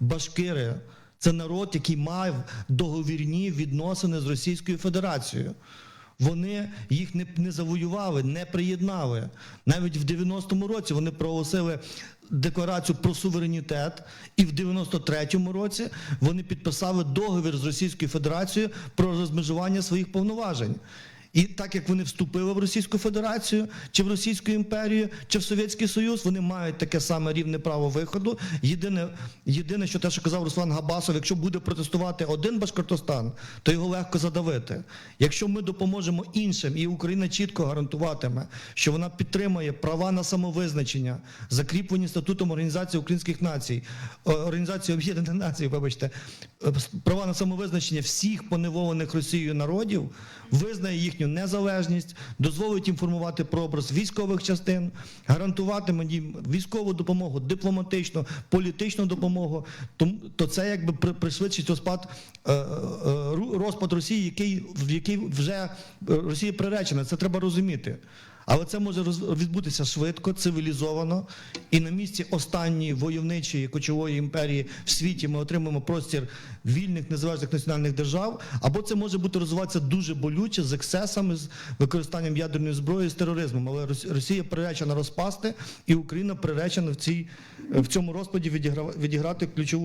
башкири це народ, який мав договірні відносини з Російською Федерацією. Вони їх не, не завоювали, не приєднали. Навіть в 90-му році вони проголосили декларацію про суверенітет, і в 93-му році вони підписали договір з Російською Федерацією про розмежування своїх повноважень. І так як вони вступили в Російську Федерацію, чи в Російську імперію, чи в Совєтський Союз, вони мають таке саме рівне право виходу. Єдине, єдине, що те, що казав Руслан Габасов, якщо буде протестувати один Башкортостан, то його легко задавити. Якщо ми допоможемо іншим, і Україна чітко гарантуватиме, що вона підтримує права на самовизначення, закріплені статутом Організації Українських Націй, Організації Об'єднаних Націй, вибачте, е, права на самовизначення всіх поневолених Росією народів, визнає їхню незалежність, дозволить їм формувати прообраз військових частин, гарантуватиме їм військову допомогу, дипломатичну, політичну допомогу, то, це якби при- пришвидшить розпад, е, е, розпад Росії, який, в який вже е, Росія приречена. Це треба розуміти. Але це може відбутися швидко, цивілізовано, і на місці останньої войовничої кочової імперії в світі ми отримаємо простір вільних незалежних національних держав. Або це може бути розвиватися дуже болюче з ексцесами, з використанням ядерної зброї, з тероризмом. Але Рос- Росія приречена розпасти, і Україна приречена в цій в цьому розпаді відігра- відіграти ключову.